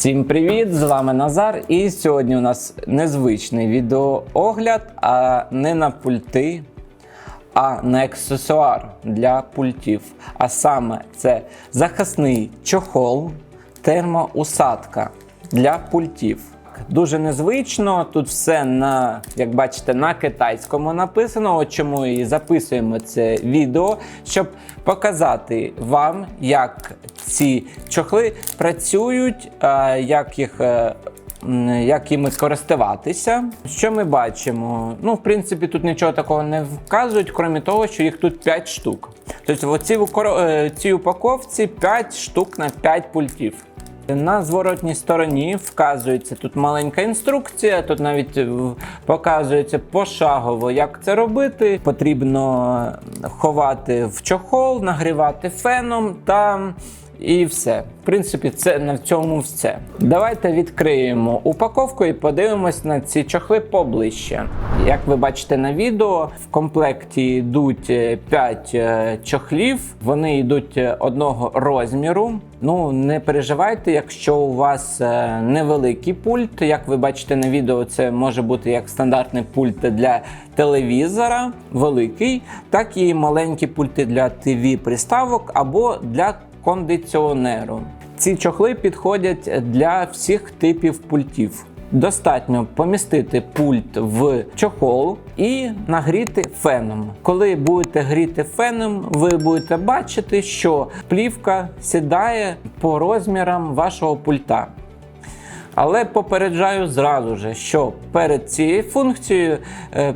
Всім привіт! З вами Назар. І сьогодні у нас незвичний відеоогляд, а не на пульти, а на аксесуар для пультів. А саме це захисний чохол, термоусадка для пультів. Дуже незвично, тут все на, як бачите, на китайському написано. От чому і записуємо це відео, щоб показати вам, як ці чохли працюють, е, як їх. е, Як іми користуватися. Що ми бачимо? Ну, в принципі, тут нічого такого не вказують, крім того, що їх тут 5 штук. Тобто, в цій, цій упаковці 5 штук на 5 пультів. На зворотній стороні вказується тут маленька інструкція. Тут навіть е, показується пошагово, як це робити. Потрібно ховати в чохол, нагрівати феном та. І все. В принципі, це на цьому все. Давайте відкриємо упаковку і подивимось на ці чохли поближче. Як ви бачите на відео, в комплекті йдуть 5 чохлів. Вони йдуть е, одного розміру. Ну не переживайте, якщо у вас е, невеликий пульт. Як ви бачите на відео, це може бути як стандартний пульт для телевізора, великий, так і маленькі пульти для ТВ приставок або для кондиціонеру. Ці чохли підходять для всіх типів пультів. Достатньо помістити пульт в чохол і нагріти феном. Коли будете гріти феном, ви будете бачити, що плівка сідає по розмірам вашого пульта. Але попереджаю зразу же, що перед цією функцією е,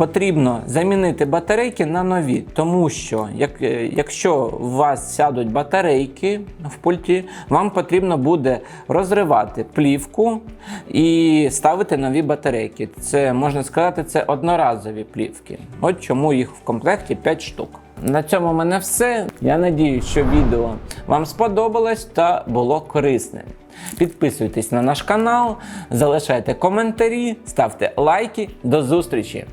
потрібно замінити батарейки на нові, тому що як, е, якщо у вас сядуть батарейки в пульті, вам потрібно буде розривати плівку і ставити нові батарейки. Це можна сказати, це одноразові плівки. От чому їх в комплекті 5 штук. На цьому в мене все. Я надію, що відео вам сподобалось та було корисним. Підписуйтесь на наш канал, залишайте коментарі, ставте лайки. До зустрічі!